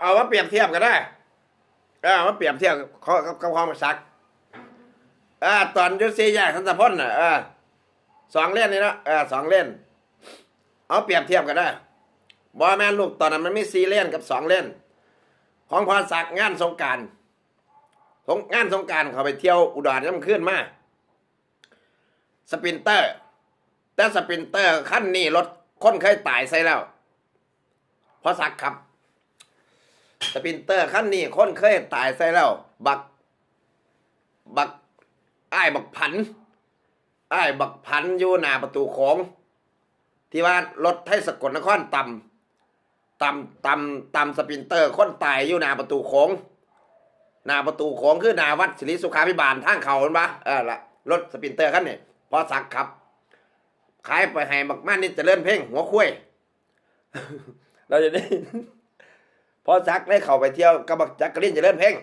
เอามาเปรียบเทียบกันได้เอามาเปรียบเทียบเขากับกับความสักเออตอนยุซีแยกทันตะพนน่ะสองเล่นนี่นะเออสองเล่น เอาเปรียบเทียบกันได้บอแม่นลูกตอนนั้นมันมีสี่เล่นกับสองเล่น ของพรศักดิ์งานสงการสงงานสงการเขาไปเที่ยวอุดรย่ำขึ้นมาสปินเตอร์ แต่สปินเตอร์ขั้นนี้รถคนเคยตายใส่แล้วพอสักดิ์ครับ สปินเตอร์ขั้นนี้คนเคยตายใส่แล้ว บัก บักอ้ายบักผันอ้ายบักผันอยู่หน้าประตูของ ที่ว่ารถไทยสกลนครต่ำต่ำต่ำต่ำสปินเตอร์คนตายอยู่หน้าประตูของหน้าประตูของคือหน้าวัดศิริสุขาพิบาลทางเขาเห็นปะเออละรถสปินเตอร์คันนี้พอสักครับขายไปให้บักม่านนี่จะเลื่อนเพ่งหัวคุ้ยเราจะได้ พอสักได้เข้าไปเที่ยวกับบักจักรินจะเลื่อนเพ่ง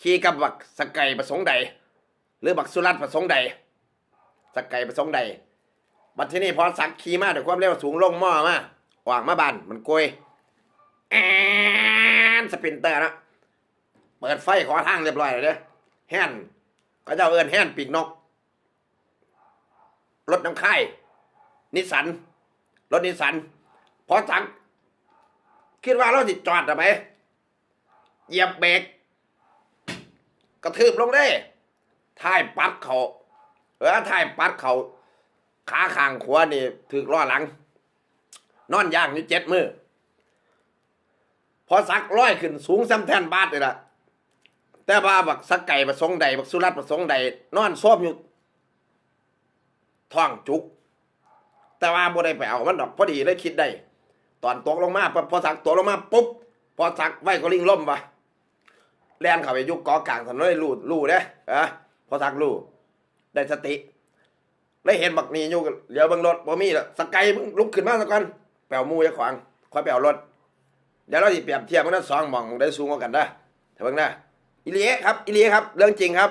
ขี่กับบักสกไก่ประสงค์ใด หรือบักสุรัตน์ประสงค์ใดสกไก่ประสงค์ใด บัดที่นี่พอสักขี่มาด้วยความเร็วสูงลงหม้อมาออกมาบานมันกลวยแอนสปินเตอร์นะเปิดไฟขอทางเรียบร้อยเลยเด้อแฮนก็จะเอินแฮนปีกนก รถน้ำค่ายนิสัน รถนิสันพอสัง คิดว่าเราจิจอดหรือไหมเหยียบเบรกกระทืบลงได้ท้ายปัดเขาเออท้ายปัดเขาขาข้างขวานี่ถึกล้อหลัง นอนย่างอยู่เจ็ดมือพอสักร้อยขึ้นสูงซ้ำแทนบาทเลยล่ะ แต่ว่าบักสักไก่ประสงใดบักสุรัตน์ประสงใดนอนซ้อมอยู่ท้องจุก แต่ว่าบ่ได้ไปเอามันดอกพอดีเลยคิดได้ ตอนตกลงมาพอสักตกลงมาปุ๊บพอสักไว้ก็ลิงล่มปะแล่นเข้าไปยุกกอกลางถนนเลยรูดรูเด้ออพอสักรูได้สติเลยเห็นบักนีอยู่เดี๋ยวเบิ่งรถบ่มีแล้วสกไกมึงลุกขึ้นมาซะก่อนแปลวมูจะขวางคอยไปเอารถเดี๋ยวเราสิเปรียบเทียบกันนะสองมองได้สูงกว่ากันนะถ้าเบิ่งนะอีเลียครับอีเลียครับ เรื่องจริงครับ